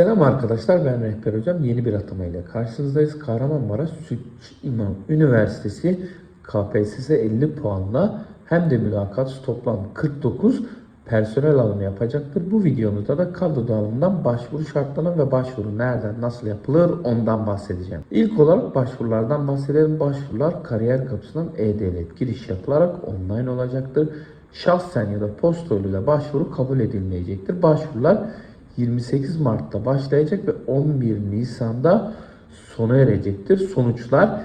Selam arkadaşlar ben Rehber Hocam. Yeni bir atamayla karşınızdayız. Kahramanmaraş Sütçü İmam Üniversitesi KPSS 50 puanla hem de mülakat toplam 49 personel alımı yapacaktır. Bu videomuzda da kadro dağılımından başvuru şartlarına ve başvuru nereden nasıl yapılır ondan bahsedeceğim. İlk olarak başvurulardan bahsedelim. Başvurular kariyer kapısından e-devlet giriş yapılarak online olacaktır. Şahsen ya da posta yoluyla başvuru kabul edilmeyecektir. Başvurular 28 Mart'ta başlayacak ve 11 Nisan'da sona erecektir. Sonuçlar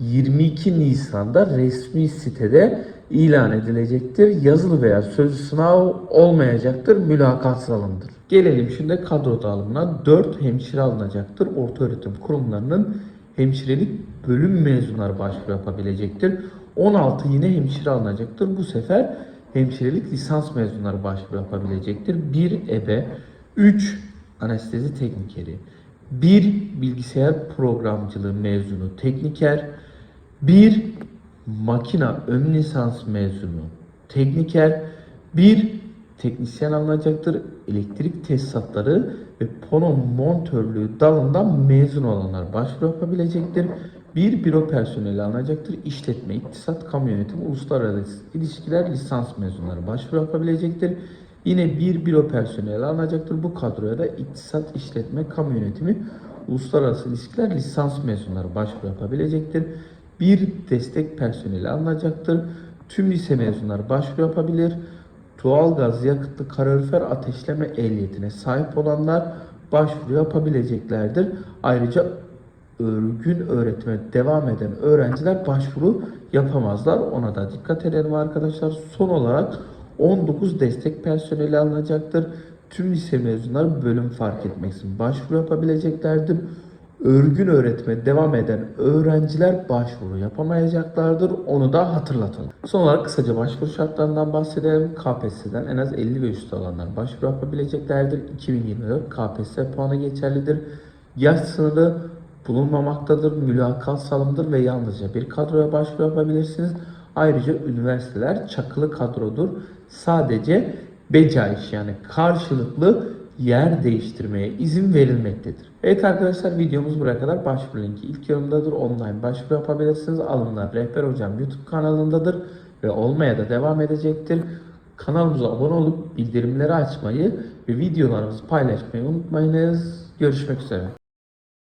22 Nisan'da resmi sitede ilan edilecektir. Yazılı veya sözlü sınav olmayacaktır. Mülakat salındır. Gelelim şimdi kadro dağılımına. 4 hemşire alınacaktır. Ortaöğretim kurumlarının hemşirelik bölüm mezunları başvuru yapabilecektir. 16 yine hemşire alınacaktır. Bu sefer hemşirelik lisans mezunları başvuru yapabilecektir. 1 ebe, 3 anestezi teknikeri, 1 bilgisayar programcılığı mezunu tekniker, 1 makina ön lisans mezunu tekniker, 1 teknisyen alınacaktır. Elektrik tesisatları ve pano montörlüğü dalından mezun olanlar başvuru yapabilecektir. Bir büro personeli alınacaktır. İşletme, iktisat, kamu yönetimi, uluslararası ilişkiler lisans mezunları başvuru yapabilecektir. Yine bir büro personeli alınacaktır. Bu kadroya da iktisat, işletme, kamu yönetimi, uluslararası ilişkiler lisans mezunları başvuru yapabilecektir. Bir destek personeli alınacaktır. Tüm lise mezunları başvuru yapabilir. Doğalgaz yakıtlı kalorifer ateşleme ehliyetine sahip olanlar başvuru yapabileceklerdir. Ayrıca örgün öğretime devam eden öğrenciler başvuru yapamazlar. Ona da dikkat edelim arkadaşlar. Son olarak 19 destek personeli alınacaktır. Tüm lise mezunları bölüm fark etmeksizin başvuru yapabileceklerdir. Örgün öğretime devam eden öğrenciler başvuru yapamayacaklardır. Onu da hatırlatalım. Son olarak kısaca başvuru şartlarından bahsedelim. KPSS'den en az 50 ve üstü olanlar başvuru yapabileceklerdir. 2024 KPSS puanı geçerlidir. Yaş sınırı bulunmamaktadır. Mülakat salımdır ve yalnızca bir kadroya başvuru yapabilirsiniz. Ayrıca üniversiteler çakılı kadrodur. Sadece becaiş yani karşılıklı yer değiştirmeye izin verilmektedir. Evet arkadaşlar videomuz buraya kadar. Başvuru linki ilk yorumdadır. Online başvuru yapabilirsiniz. Alımlar Rehber Hocam YouTube kanalındadır ve olmaya da devam edecektir. Kanalımıza abone olup bildirimleri açmayı ve videolarımızı paylaşmayı unutmayınız. Görüşmek üzere.